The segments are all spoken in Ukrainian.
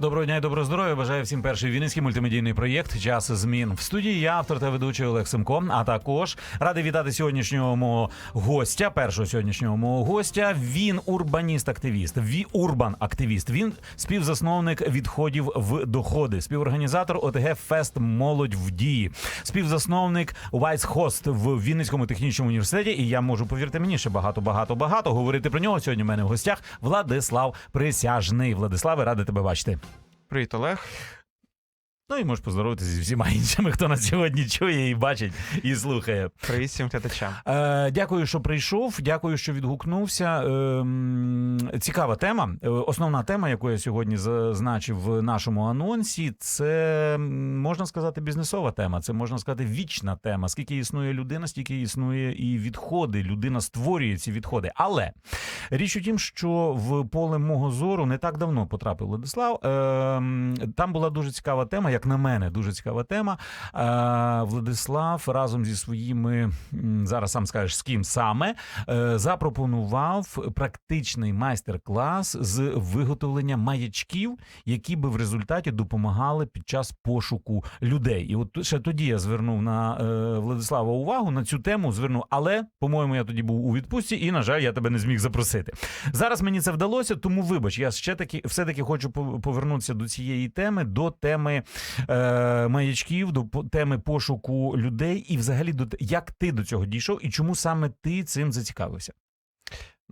Доброго дня і доброго здоров'я. Бажаю всім перший вінницький мультимедійний проєкт Час змін в студії. Я автор та ведучий Олег Семко. А також радий вітати сьогоднішнього мого гостя. Першого сьогоднішнього мого гостя. Він урбаніст-активіст. Ві урбан активіст. Він співзасновник відходів в доходи, співорганізатор ОТГ Фест Молодь в дії, співзасновник Вайс Хост в Вінницькому технічному університеті. І я можу повірте мені ще багато, багато, багато говорити про нього. Сьогодні в мене в гостях Владислав Присяжний. Владиславе, радий тебе бачити. Привіт, Олег. Ну і можеш поздоровитися зі всіма іншими, хто нас сьогодні чує і бачить і слухає. Привіт всім глядачам. Е, дякую, що прийшов. Дякую, що відгукнувся. Е, цікава тема. Е, Основна тема, яку я сьогодні зазначив в нашому анонсі, це можна сказати бізнесова тема. Це можна сказати вічна тема. Скільки існує людина, стільки існує і відходи. Людина створює ці відходи. Але річ у тім, що в поле мого зору не так давно потрапив Владислав. Е, там була дуже цікава тема, як на мене, дуже цікава тема. Е, Владислав разом зі своїми зараз сам скажеш з ким саме е, запропонував практичний майстер-клас з виготовлення маячків, які би в результаті допомагали під час пошуку людей. І от ще тоді я звернув на е, Владислава увагу на цю тему. Звернув, але по-моєму, я тоді був у відпустці, і на жаль, я тебе не зміг запросити. Зараз мені це вдалося, тому вибач, я ще таки все таки хочу пов- повернутися до цієї теми, до теми е, маячків, до теми пошуку людей, і взагалі до як ти до цього дійшов, і чому саме ти цим зацікавився?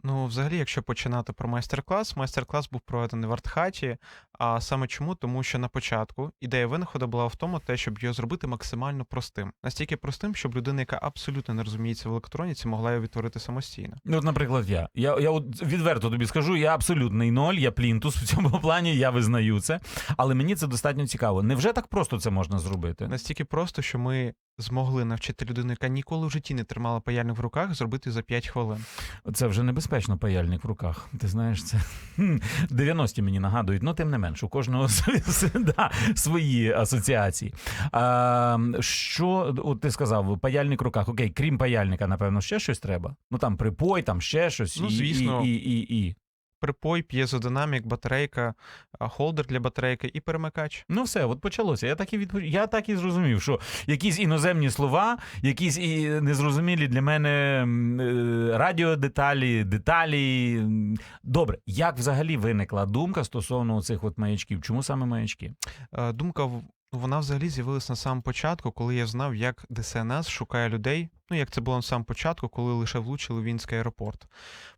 Ну, взагалі, якщо починати про майстер-клас, майстер-клас був проведений в артхаті. А саме чому? Тому що на початку ідея винаходу була в тому, те, щоб його зробити максимально простим. Настільки простим, щоб людина, яка абсолютно не розуміється в електроніці, могла його відтворити самостійно. Ну, от, наприклад, я. Я, я от відверто тобі скажу, я абсолютний ноль, я плінтус в цьому плані, я визнаю це. Але мені це достатньо цікаво. Невже так просто це можна зробити? Настільки просто, що ми змогли навчити людину, яка ніколи в житті не тримала паяльник в руках, зробити за 5 хвилин. Це вже небезпечно паяльник в руках. Ти знаєш, це хм, 90-ті мені нагадують, ну тим не менш, у кожного да, свої асоціації. А, що от ти сказав, паяльник в руках? Окей, крім паяльника, напевно, ще щось треба. Ну там припой, там ще щось. Ну, і, звісно. І, і, і, і. Припой, п'єзодинамік, батарейка, холдер для батарейки і перемикач. Ну, все, от почалося. Я так і відпо... я так і зрозумів, що якісь іноземні слова, якісь і незрозумілі для мене е, радіодеталі, деталі. Добре, як взагалі виникла думка стосовно цих от маячків? Чому саме маячки? Е, Думка вона взагалі з'явилась на самому початку, коли я знав, як ДСНС шукає людей. Ну, як це було на самому початку, коли лише влучили в Вінський аеропорт.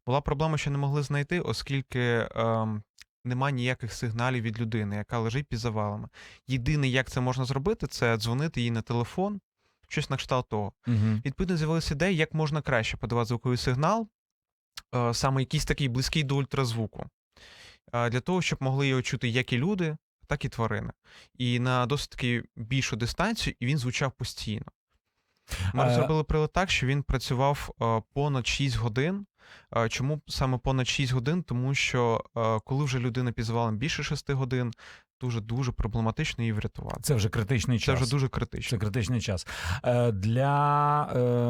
Була проблема, що не могли знайти, оскільки ем, нема ніяких сигналів від людини, яка лежить під завалами. Єдине, як це можна зробити, це дзвонити їй на телефон, щось на кшталт того. Угу. Відповідно, з'явилася ідея, як можна краще подавати звуковий сигнал, е, саме якийсь такий близький до ультразвуку, е, для того, щоб могли його чути як і люди, так і тварини. І на досить таки більшу дистанцію, і він звучав постійно. Ми Е, розробили прилад так, що він працював е, понад 6 годин. Е, Чому саме понад 6 годин? Тому що е, коли вже людина під завалом більше 6 годин, дуже дуже проблематично її врятувати. Це вже критичний Це час. вже дуже критично. Це критичний час. Е, Для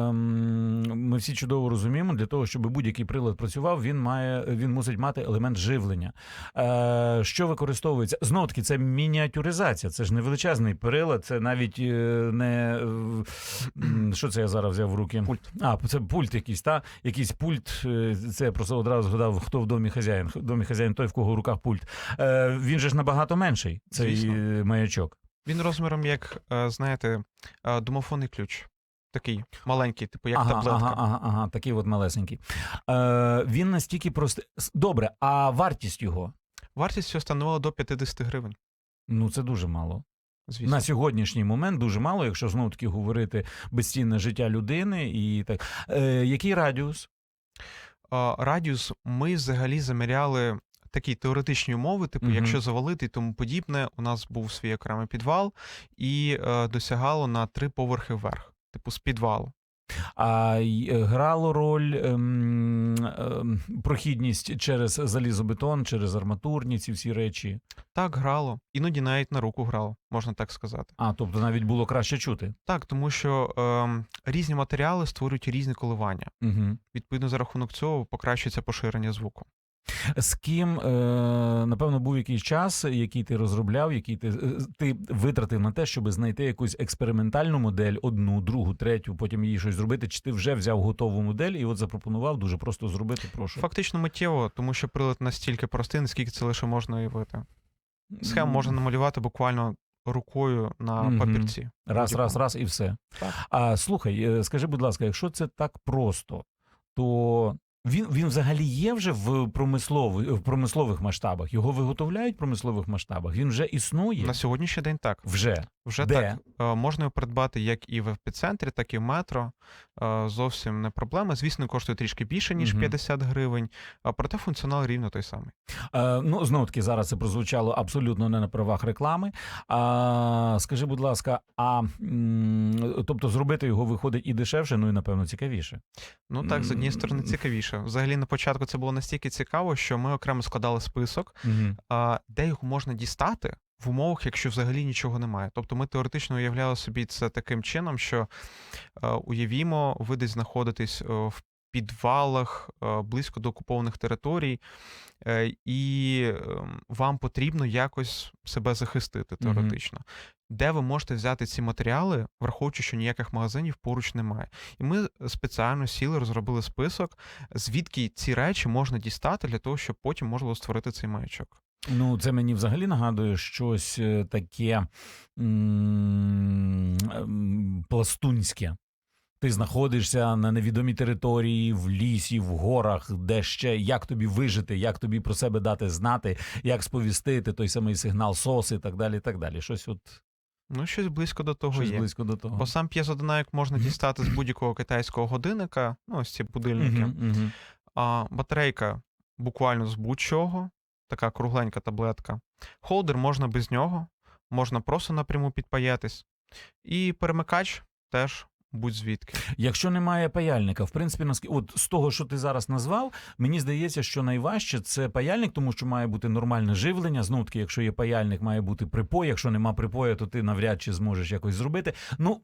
ем, ми всі чудово розуміємо, для того, щоб будь-який прилад працював, він має він мусить мати елемент живлення. Е, Що використовується? Знову таки, це мініатюризація. Це ж не величезний прилад, це навіть е, не що це я зараз взяв в руки? Пульт. А, це пульт якийсь, та? Якийсь пульт. Це я просто одразу згадав, хто в домі хазяїн. В домі хазяїн той, в кого в руках пульт. Він же ж набагато менший, цей Звісно. е, маячок. Він розміром, як, е, знаєте, е, домофонний ключ. Такий маленький, типу, як ага, таблетка. Ага, ага, ага, такий от малесенький. Е, він настільки простий. Добре, а вартість його? Вартість його становила до 50 гривень. Ну, це дуже мало. Звісно. На сьогоднішній момент дуже мало, якщо знову таки говорити безцінне життя людини і так. Е, який радіус? А, радіус ми взагалі заміряли такі теоретичні умови, типу, Мгм. якщо завалити і тому подібне, у нас був свій окремий підвал і е, досягало на три поверхи вверх, типу з підвалу. А е, грало роль ем, ем, прохідність через залізобетон, через арматурні ці всі речі. Так грало, іноді навіть на руку грало, можна так сказати. А, тобто навіть було краще чути. Так, тому що ем, різні матеріали створюють різні коливання. Угу. Відповідно, за рахунок цього покращується поширення звуку. З ким, е, напевно, був якийсь час, який ти розробляв, який ти, е, ти витратив на те, щоб знайти якусь експериментальну модель, одну, другу, третю, потім її щось зробити. Чи ти вже взяв готову модель і от запропонував дуже просто зробити, прошу. Фактично миттєво, тому що прилад настільки простий, наскільки це лише можна уявити. Схему можна намалювати буквально рукою на Мгм. папірці. Раз, раз, раз і все. Так. А слухай, е, скажи, будь ласка, якщо це так просто, то він, він взагалі є вже в, промислових, в промислових масштабах. Його виготовляють в промислових масштабах. Він вже існує. На сьогоднішній день так. Вже. Вже Де? так. Е, Можна його придбати як і в епіцентрі, так і в метро. Е, Зовсім не проблема. Звісно, коштує трішки більше, ніж Мгм. 50 гривень, а проте функціонал рівно той самий. Е, ну, знову таки, зараз це прозвучало абсолютно не на правах реклами. А, скажи, будь ласка, а м, тобто зробити його виходить і дешевше, ну і напевно цікавіше. Ну так, з однієї сторони цікавіше. Взагалі на початку це було настільки цікаво, що ми окремо складали список, Угу. де його можна дістати. В умовах, якщо взагалі нічого немає. Тобто ми теоретично уявляли собі це таким чином, що е, уявімо, ви десь знаходитесь е, в підвалах е, близько до окупованих територій, і е, вам потрібно якось себе захистити теоретично. Де ви можете взяти ці матеріали, враховуючи, що ніяких магазинів поруч немає. І ми спеціально сіли, розробили список, звідки ці речі можна дістати для того, щоб потім можна було створити цей маячок. Ну, це мені взагалі нагадує щось е, таке пластунське. Ти знаходишся на невідомій території, в лісі, в горах, де ще як тобі вижити, як тобі про себе дати знати, як сповістити той самий сигнал СОС і так далі. і так далі. Щось от Ну, щось близько до того щось є. близько до того. Бо сам п'єзодинамік можна дістати з будь-якого китайського годинника, ну, ось ці будильники. А батарейка буквально з будь-чого, така кругленька таблетка. Холдер можна без нього, можна просто напряму підпаятись. І перемикач теж будь-звідки. Якщо немає паяльника, в принципі, наскільки от з того, що ти зараз назвав, мені здається, що найважче це паяльник, тому що має бути нормальне живлення. Знову таки, якщо є паяльник, має бути припой. Якщо нема припоя, то ти навряд чи зможеш якось зробити. Ну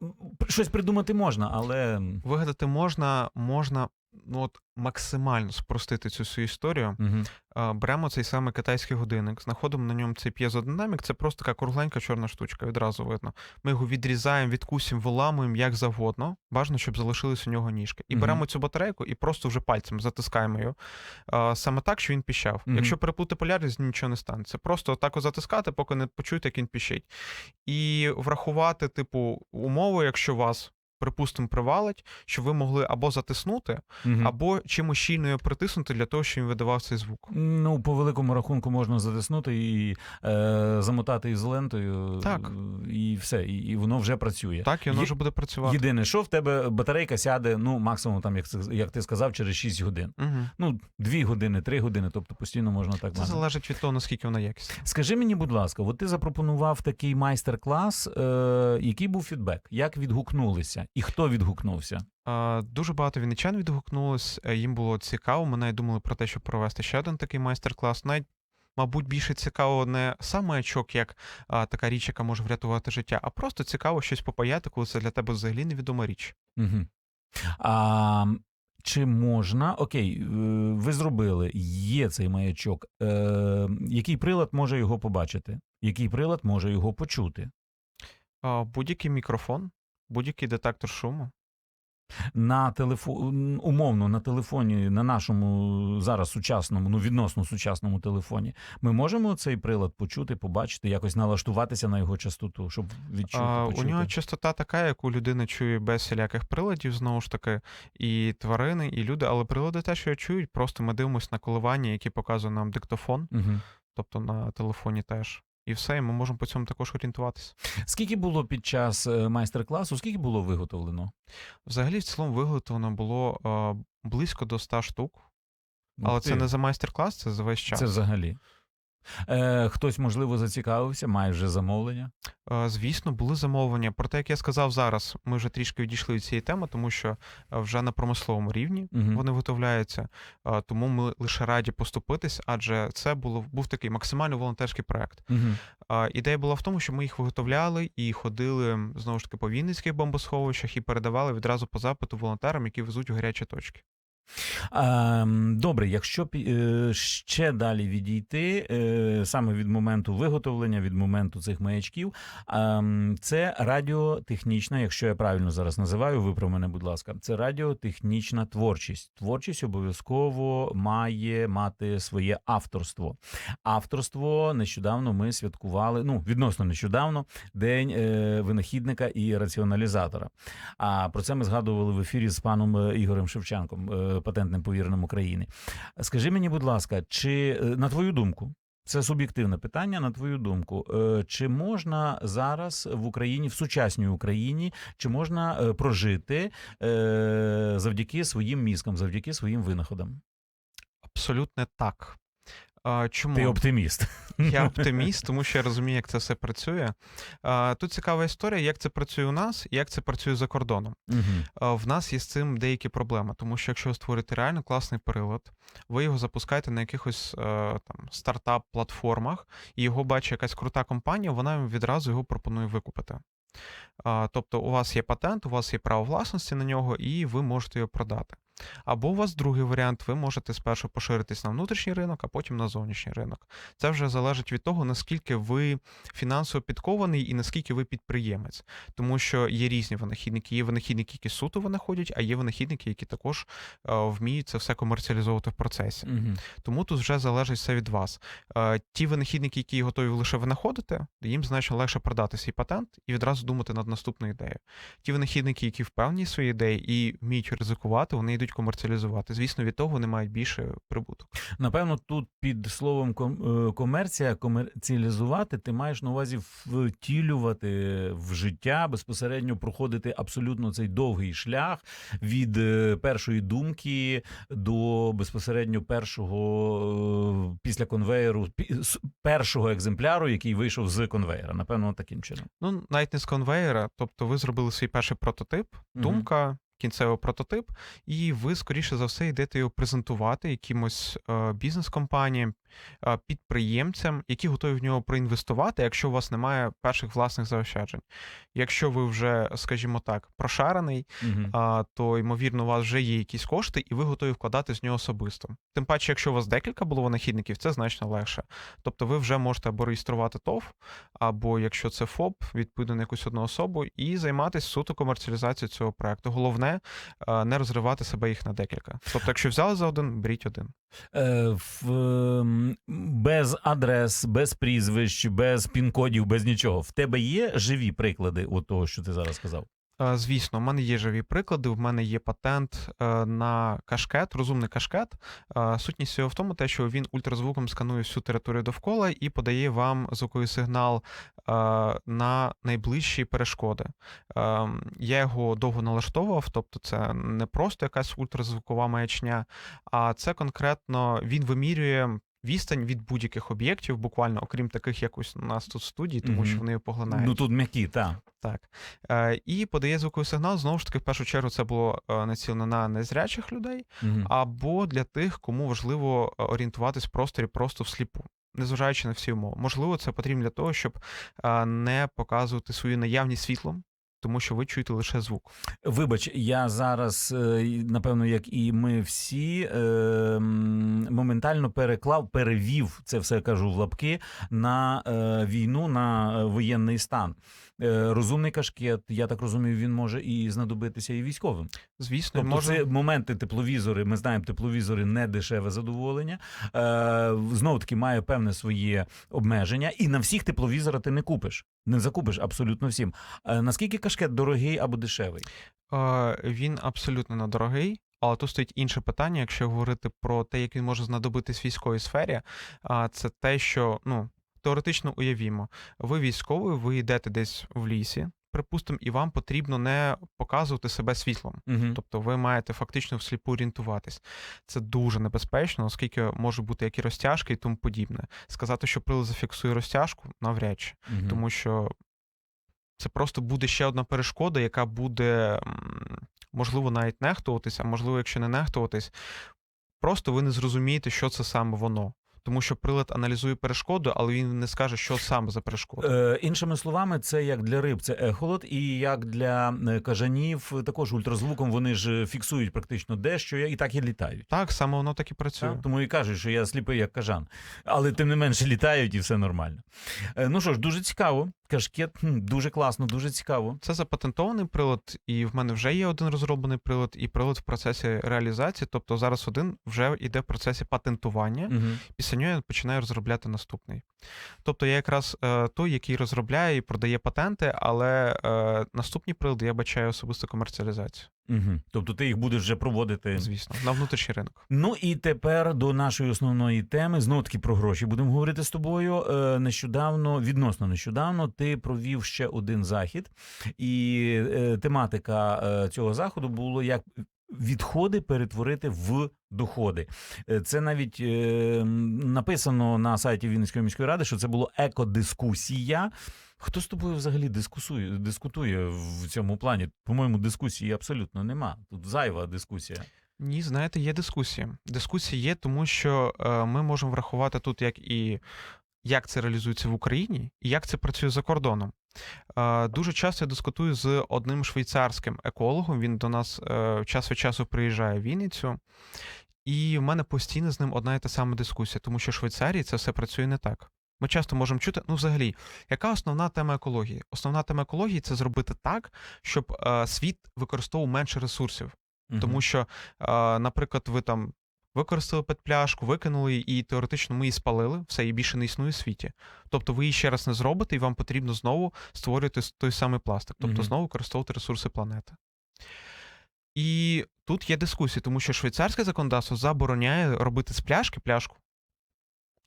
щось придумати можна, але Вигадати можна, можна ну, от, максимально спростити цю всю історію. угу. Беремо цей самий китайський годинник, знаходимо на ньому цей п'єзодинамік, це просто така кругленька чорна штучка, відразу видно. Ми його відрізаємо, відкусимо, виламуємо як завгодно. Бажано, щоб залишились у нього ніжки. І Мгм. беремо цю батарейку і просто вже пальцем затискаємо його. Саме так, що він піщав. Мгм. Якщо переплути полярність, нічого не станеться. Просто так затискати, поки не почуєте, як він піщить. І врахувати, типу, умови, якщо вас. Припустимо, привалить, щоб ви могли або затиснути, або чимось щільно його притиснути для того, щоб він видавав цей звук. Ну, по великому рахунку можна затиснути і е, замотати ізолентою, Так. і все, і, і воно вже працює. Так, і воно Є- вже буде працювати. Єдине, що в тебе батарейка сяде, ну максимум, там, як, як ти сказав, через 6 годин. Угу. Ну, 2 години, 3 години, тобто постійно можна так Це мати. залежить від того, наскільки вона якісна. Скажи мені, будь ласка, от ти запропонував такий майстер-клас, е, який був фідбек? Як відгукнулися? І хто відгукнувся? Дуже багато вінничан відгукнулось, е, їм було цікаво. Ми навіть думали про те, щоб провести ще один такий майстер-клас. Навіть, мабуть, більше цікаво не сам маячок, як а, така річ, яка може врятувати життя, а просто цікаво щось попаяти, коли це для тебе взагалі невідома річ. Угу. А, чи можна, окей, е, ви зробили, є цей маячок. Е, який прилад може його побачити? Який прилад може його почути? Будь-який мікрофон, будь-який детектор шуму. На телефон, умовно, на телефоні, на нашому зараз сучасному, ну відносно сучасному телефоні, ми можемо цей прилад почути, побачити, якось налаштуватися на його частоту, щоб відчути. А, у нього частота така, яку людина чує без всіляких приладів, знову ж таки, і тварини, і люди, але прилади теж його чують, просто ми дивимося на коливання, які показує нам диктофон, Угу. тобто на телефоні теж. І все, і ми можемо по цьому також орієнтуватися. Скільки було під час е, майстер-класу, скільки було виготовлено? Взагалі, в цілому виготовлено було е, близько до 100 штук, але Ух це не за майстер-клас, це за весь час. Це взагалі. Е, хтось, можливо, зацікавився, має вже замовлення. Е, Звісно, були замовлення. Проте, як я сказав зараз, ми вже трішки відійшли від цієї теми, тому що е, вже на промисловому рівні Мгм. вони виготовляються. Е, Тому ми лише раді поступитись, адже це було був такий максимально волонтерський проект. Угу. Ідея була в тому, що ми їх виготовляли і ходили знову ж таки по Вінницьких бомбосховищах і передавали відразу по запиту волонтерам, які везуть у гарячі точки. Ем, Добре, якщо е, ще далі відійти, е, саме від моменту виготовлення, від моменту цих маячків, ем, це радіотехнічна, якщо я правильно зараз називаю, виправ мене, будь ласка, це радіотехнічна творчість. Творчість обов'язково має мати своє авторство. Авторство нещодавно ми святкували, ну відносно нещодавно, день е, винахідника і раціоналізатора. А про це ми згадували в ефірі з паном Ігорем Шевченком, патентним повіреним України. Скажи мені, будь ласка, чи е, на твою думку? Це суб'єктивне питання. На твою думку, е, чи можна зараз в Україні, в сучасній Україні, чи можна е, прожити завдяки своїм мізкам, завдяки своїм винаходам? Абсолютно так. А, Чому? Ти оптиміст. Я оптиміст, тому що я розумію, як це все працює. А, Тут цікава історія, як це працює у нас і як це працює за кордоном. Мгм. А, В нас є з цим деякі проблеми, тому що якщо ви створите реально класний прилад, ви його запускаєте на якихось е, там стартап-платформах, і його бачить якась крута компанія, вона відразу його пропонує викупити. Тобто у вас є патент, у вас є право власності на нього, і ви можете його продати. Або у вас другий варіант, ви можете спершу поширитись на внутрішній ринок, а потім на зовнішній ринок. Це вже залежить від того, наскільки ви фінансово підкований і наскільки ви підприємець. Тому що є різні винахідники. Є винахідники, які суто винаходять, а є винахідники, які також е, вміють це все комерціалізовувати в процесі. Мгм. Тому тут вже залежить все від вас. Е, Ті винахідники, які готові лише винаходити, їм значно легше продати свій патент і відразу думати над наступною ідеєю. Ті винахідники, які впевнені в своїй ідеї і вміють ризикувати, вони йдуть комерціалізувати. Звісно, від того вони мають більше прибуток. Напевно, тут під словом е, комерція, комерціалізувати, ти маєш на увазі втілювати в життя, безпосередньо проходити абсолютно цей довгий шлях від е, першої думки до безпосередньо першого е, після конвеєру, першого екземпляру, який вийшов з конвеєра. Напевно, таким чином. Ну, навіть не з конвейера, тобто ви зробили свій перший прототип, думка. Кінцевий прототип, і ви, скоріше за все, йдете його презентувати якимось е, бізнес-компаніям, е, підприємцям, які готові в нього проінвестувати, якщо у вас немає перших власних заощаджень. Якщо ви вже, скажімо так, прошарений, а, то ймовірно, у вас вже є якісь кошти, і ви готові вкладати з нього особисто. Тим паче, якщо у вас декілька було винахідників, це значно легше. Тобто ви вже можете або реєструвати ТОВ, або якщо це ФОП, відповідно на якусь одну особу, і займатися суто комерціалізацією цього проекту. Головне а, не розривати себе їх на декілька. Тобто, якщо взяли за один, беріть один. Е, ем, без адрес, без прізвищ, без пін-кодів, без нічого. В тебе є живі приклади у того, що ти зараз сказав? А, Звісно, в мене є живі приклади. В мене є патент е, на кашкет, розумний кашкет. Е, Сутність його в тому, те, що він ультразвуком сканує всю територію довкола і подає вам звуковий сигнал е, на найближчі перешкоди. Е, Я його довго налаштовував, тобто це не просто якась ультразвукова маячня, а це конкретно він вимірює. Відстань від будь-яких об'єктів, буквально, окрім таких, як ось у нас тут в студії, тому Мгм. що вони поглинають. Ну тут м'які, так. Так. Е, і подає звуковий сигнал. Знову ж таки, в першу чергу, це було е, націлено на незрячих людей, Мгм. або для тих, кому важливо е, орієнтуватись в просторі просто всліпу. Незважаючи на всі умови. Можливо, це потрібно для того, щоб е, не показувати свою наявність світлом, тому що ви чуєте лише звук. Вибач, я зараз, е, напевно, як і ми всі, е, моментально переклав, перевів це все кажу в лапки на е, війну, на е, воєнний стан. Е, Розумний кашкет, я так розумію, він може і знадобитися і військовим. Звісно, Тобто може... це моменти тепловізори. Ми знаємо, тепловізори не дешеве задоволення. Е, знову таки має певне своє обмеження, і на всіх тепловізора ти не купиш. Не закупиш абсолютно всім. Е, наскільки кашкет дорогий або дешевий? Він абсолютно недорогий. Але тут стоїть інше питання, якщо говорити про те, як він може знадобитись в військовій сфері, це те, що ну теоретично уявімо, ви військовий, ви йдете десь в лісі, припустимо, і вам потрібно не показувати себе світлом. Угу. Тобто ви маєте фактично всліпу орієнтуватись. Це дуже небезпечно, оскільки може бути як і розтяжки і тому подібне. Сказати, що прилад зафіксує розтяжку, навряд чи, тому що це просто буде ще одна перешкода, яка буде, можливо, навіть нехтуватись, а можливо, якщо не нехтуватись, просто ви не зрозумієте, що це саме воно. Тому що прилад аналізує перешкоду, але він не скаже, що саме за перешкода. Е, іншими словами, це як для риб, це ехолот, і як для е, кажанів, також ультразвуком вони ж фіксують практично дещо і так і літають. Так, саме воно так і працює. Так? Тому і кажуть, що я сліпий як кажан. Але тим не менше літають і все нормально. Е, Ну що ж, дуже цікаво. Кашкет дуже класно, дуже цікаво. Це запатентований прилад, і в мене вже є один розроблений прилад, і прилад в процесі реалізації. Тобто зараз один вже йде в процесі патентування. Угу. Після нього я починаю розробляти наступний. Тобто я якраз е, той, який розробляє і продає патенти, але е, наступні прилади я бачаю особисто комерціалізацію, Угу. Тобто ти їх будеш вже проводити. звісно, на внутрішній ринок. Ну і тепер до нашої основної теми. Знову таки про гроші будемо говорити з тобою. Е, Нещодавно, відносно нещодавно, ти провів ще один захід, і е, тематика е, цього заходу було як. Відходи перетворити в доходи. Е, Це навіть е, написано на сайті Вінницької міської ради, що це було екодискусія. Хто з тобою взагалі дискусує, дискутує в цьому плані? По-моєму, дискусії абсолютно нема. Тут зайва дискусія. Ні, знаєте, є дискусія. Дискусія є, тому що ми можемо врахувати тут як і як це реалізується в Україні, і як це працює за кордоном. Е, дуже часто я дискутую з одним швейцарським екологом. Він до нас е, час від часу приїжджає в Вінницю. І в мене постійно з ним одна і та сама дискусія, тому що в Швейцарії це все працює не так. Ми часто можемо чути, ну взагалі, яка основна тема екології? Основна тема екології це зробити так, щоб е, світ використовував менше ресурсів. Тому що, наприклад, ви там використали петпляшку, викинули і теоретично ми її спалили, все її більше не існує в світі. Тобто ви її ще раз не зробите, і вам потрібно знову створювати той самий пластик, тобто Мгм. знову використовувати ресурси планети. І тут є дискусії, тому що швейцарське законодавство забороняє робити з пляшки пляшку.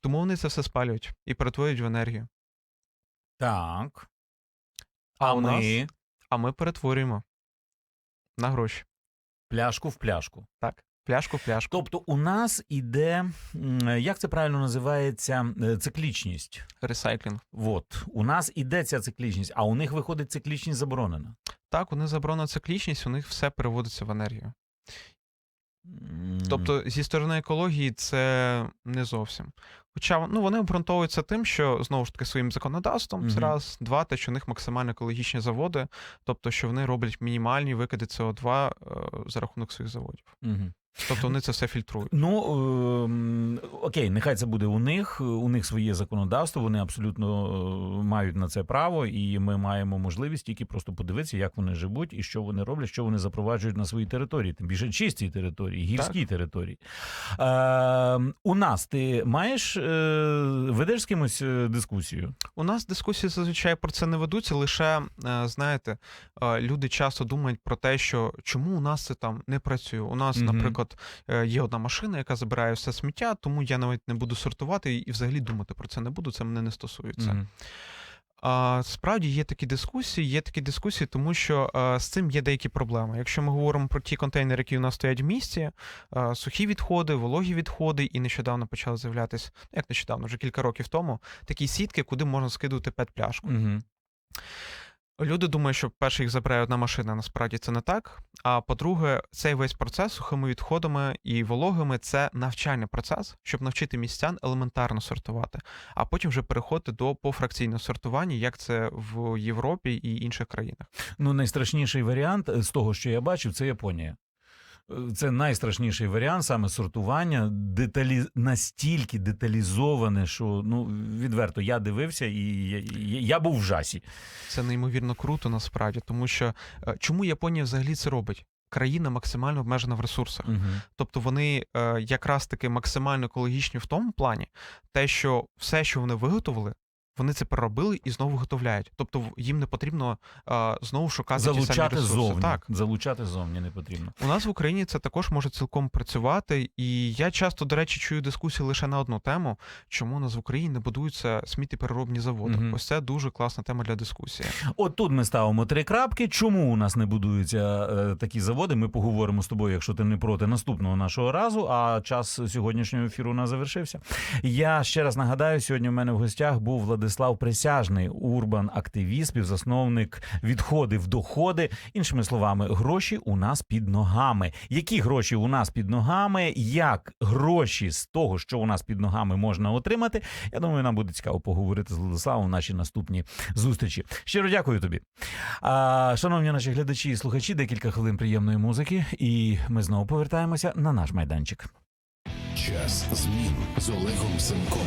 Тому вони це все спалюють і перетворюють в енергію. Так. А А у нас? А ми перетворюємо на гроші. пляшку в пляшку. Так, пляшку пляшку. Тобто у нас іде, як це правильно називається, е, циклічність. Ресайклінг. От, у нас іде ця циклічність, а у них виходить циклічність заборонена. Так, вони заборонена циклічність, у них все переводиться в енергію. Тобто, зі сторони екології, це не зовсім. Хоча ну, вони обґрунтовуються тим, що знову ж таки своїм законодавством це Мгм. раз, два, те, що у них максимально екологічні заводи, тобто, що вони роблять мінімальні викиди СО2 е, за рахунок своїх заводів. мгм. Тобто вони це все фільтрують. Ну ем, окей, нехай це буде у них. У них своє законодавство. Вони абсолютно е, мають на це право, і ми маємо можливість тільки просто подивитися, як вони живуть і що вони роблять, що вони запроваджують на своїй території, тим більше чистій території, гірській території. Е, у нас ти маєш е, ведеш з кимось е, дискусію? У нас дискусії зазвичай про це не ведуться, лише знаєте, люди часто думають про те, що чому у нас це там не працює. У нас, Мгм. Наприклад, е, є одна машина, яка забирає все сміття, тому я навіть не буду сортувати і взагалі думати про це не буду. Це мене не стосується. А, справді є такі дискусії, є такі дискусії, тому що е, з цим є деякі проблеми. Якщо ми говоримо про ті контейнери, які у нас стоять в місті, е, сухі відходи, вологі відходи, і нещодавно почали з'являтися, як нещодавно, вже кілька років тому, такі сітки, куди можна скидувати пет-пляшку. Мгм. Люди думають, що перше їх забирає одна машина. Насправді це не так. А по-друге, цей весь процес сухими відходами і вологими це навчальний процес, щоб навчити містян елементарно сортувати, а потім вже переходити до пофракційного сортування, як це в Європі і інших країнах. Ну, найстрашніший варіант з того, що я бачив, це Японія. Це найстрашніший варіант саме сортування, деталі... настільки деталізоване, що ну відверто я дивився і я, я- я був в жасі. Це неймовірно круто насправді, тому що е, чому Японія взагалі це робить? Країна максимально обмежена в ресурсах. Угу. Тобто вони е, якраз таки максимально екологічні в тому плані, те, що все, що вони виготовили, вони це переробили і знову виготовляють. Тобто їм не потрібно а, знову шукати ті самі Залучати ресурси. зовні. Так, Залучати зовні не потрібно. у нас в Україні це також може цілком працювати. І я часто, до речі, чую дискусії лише на одну тему, чому у нас в Україні не будуються сміттєпереробні заводи. Мгм. Ось це дуже класна тема для дискусії. От тут ми ставимо три крапки. Чому у нас не будуються е, такі заводи? Ми поговоримо з тобою, якщо ти не проти наступного нашого разу. А час сьогоднішнього ефіру у нас завершився. Я ще раз нагадаю, сьогодні у мене в гостях був Владислав Присяжний, урбан-активіст, співзасновник відходи в доходи. Іншими словами, гроші у нас під ногами. Які гроші у нас під ногами? Як гроші з того, що у нас під ногами можна отримати? Я думаю, нам буде цікаво поговорити з Владиславом в нашій наступній зустрічі. Щиро дякую тобі. Шановні наші глядачі і слухачі, декілька хвилин приємної музики, і ми знову повертаємося на наш майданчик. Час змін з Олегом Семком.